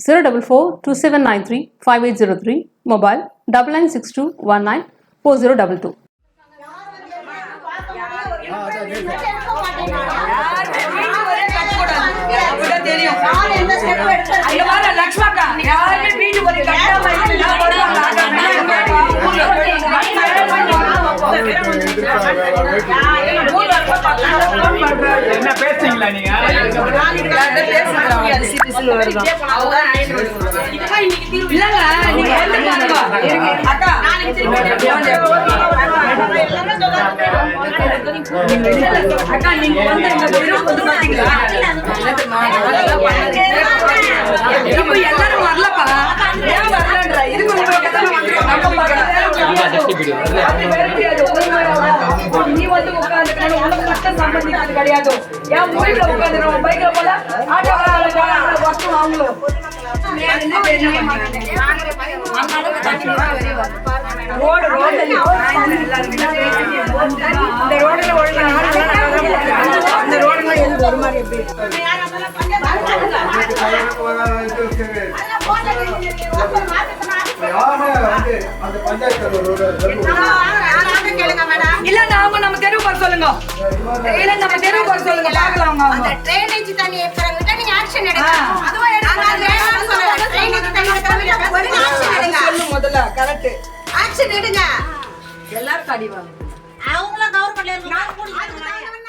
zero double four two seven nine three five eight zero three mobile double nine six two one nine four zero double two என்ன பேசுறீங்களா நீங்க? அக்கா, நீங்க வந்து இந்த தெருவுக்கு வந்து பாத்தீங்களா? இப்ப எல்லாரும் வரலப்பா. ஏன் வரலன்ற? இதுக்கு நீ வந்து உட்கார்ந்துக்கணும். உனக்கு மட்டும் சம்பந்திக்கிறது கிடையாது. ஏன் வீட்டுல உட்கார்ந்துரும்? பைக்ல போல ஆட்டோக்காரங்க வராங்க, அவங்களும். ரோடு ரோடு இந்த ரோடுல ஒழுங்கா அந்த ரோடுல எது ஒரு மாதிரி எப்படி இல்ல நாம நம்ம தெருவுக்கு வர சொல்லுங்க. இல்ல நம்ம தெருவுக்கு வர சொல்லுங்க. பாக்கலாம் அந்த drainage தண்ணி இருக்கிறவங்ககிட்ட நீங்க எடுக்கணும். அது வேணாம்னு தண்ணி எடுங்க. சொல்லு முதல்ல. கரெக்ட் action எடுங்க. எல்லாரும் கடி வாங்க. அவங்கள government ல இருந்து நாங்க கூட்டிட்டு